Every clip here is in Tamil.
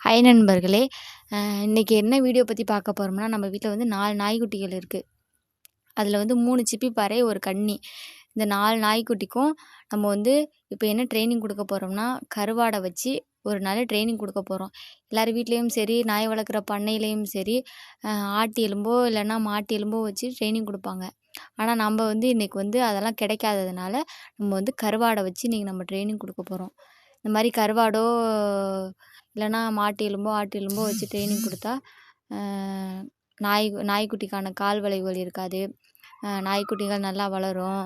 ஹாய் நண்பர்களே இன்றைக்கி என்ன வீடியோ பற்றி பார்க்க போகிறோம்னா நம்ம வீட்டில் வந்து நாலு நாய்க்குட்டிகள் இருக்குது அதில் வந்து மூணு சிப்பி பாறை ஒரு கன்னி இந்த நாலு நாய்க்குட்டிக்கும் நம்ம வந்து இப்போ என்ன ட்ரைனிங் கொடுக்க போகிறோம்னா கருவாடை வச்சு ஒரு நல்ல ட்ரைனிங் கொடுக்க போகிறோம் எல்லோரும் வீட்லேயும் சரி நாய் வளர்க்குற பண்ணையிலையும் சரி ஆட்டு எலும்போ இல்லைன்னா மாட்டு எலும்போ வச்சு ட்ரைனிங் கொடுப்பாங்க. ஆனால் நம்ம வந்து இன்றைக்கி வந்து அதெல்லாம் கிடைக்காததுனால நம்ம வந்து கருவாடை வச்சு இன்றைக்கி நம்ம ட்ரைனிங் கொடுக்க போகிறோம் இந்த மாதிரி கருவாடோ இல்லைன்னா மாட்டு எலும்போ ஆட்டு எலும்போ வச்சு ட்ரைனிங் கொடுத்தா நாய் நாய்க்குட்டிக்கான கால் வளைவுகள் இருக்காது. நாய்க்குட்டிகள் நல்லா வளரும்.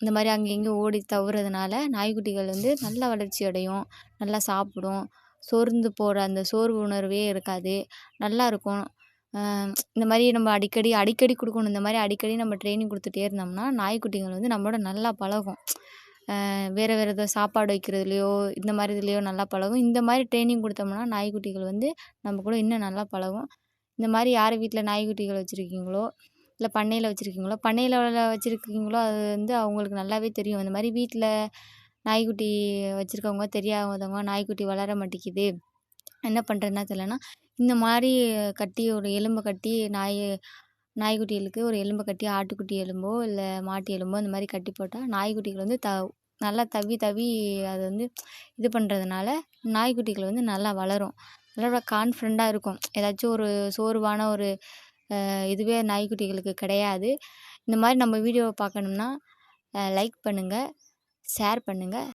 இந்த மாதிரி அங்கே இங்கே ஓடி தவறதுனால நாய்க்குட்டிகள் வந்து நல்லா வளர்ச்சி அடையும் நல்லா சாப்பிடும். சோர்ந்து போகிற அந்த சோர்வு உணர்வே இருக்காது. நல்லா இருக்கும். இந்த மாதிரி நம்ம அடிக்கடி அடிக்கடி கொடுக்கணும். இந்த மாதிரி அடிக்கடி நம்ம ட்ரைனிங் கொடுத்துட்டே இருந்தோம்னா நாய்க்குட்டிகள் வந்து நம்மளோட நல்லா பழகும். வேறு வேறு ஏதோ சாப்பாடு வைக்கிறதுலையோ இந்த மாதிரி இதுலையோ நல்லா பழகும். இந்த மாதிரி ட்ரைனிங் கொடுத்தோம்னா நாய்க்குட்டிகள் வந்து நம்ம கூட இன்னும் நல்லா பழகும். இந்த மாதிரி யார் வீட்டில் நாய்க்குட்டிகள் வச்சுருக்கீங்களோ இல்லை பண்ணையில் வச்சுருக்கீங்களோ பண்ணையில் வச்சுருக்கீங்களோ அது வந்து அவங்களுக்கு நல்லாவே தெரியும். இந்த மாதிரி வீட்டில் நாய்க்குட்டி வச்சுருக்கவங்க தெரியாதவங்க நாய்க்குட்டி வளர மாட்டேங்குது. என்ன பண்ணுறதுன்னா தெரியலனா இந்த மாதிரி கட்டி ஒரு எலும்பை கட்டி நாய் நாய்க்குட்டிகளுக்கு ஒரு எலும்பை கட்டி ஆட்டுக்குட்டி எலும்போ இல்லை மாட்டு எலும்போ இந்த மாதிரி கட்டி போட்டால் நாய்க்குட்டிகள் வந்து த நல்லா தவி தவி அது வந்து இது பண்ணுறதுனால நாய்க்குட்டிகள் வந்து நல்லா வளரும். நல்லா கான்ஃபிடண்ட்டாக இருக்கும். ஏதாச்சும் ஒரு சோர்வான ஒரு இதுவே நாய்க்குட்டிகளுக்கு கிடையாது. இந்த மாதிரி நம்ம வீடியோவை பார்க்கணும்னா லைக் பண்ணுங்கள் ஷேர் பண்ணுங்கள்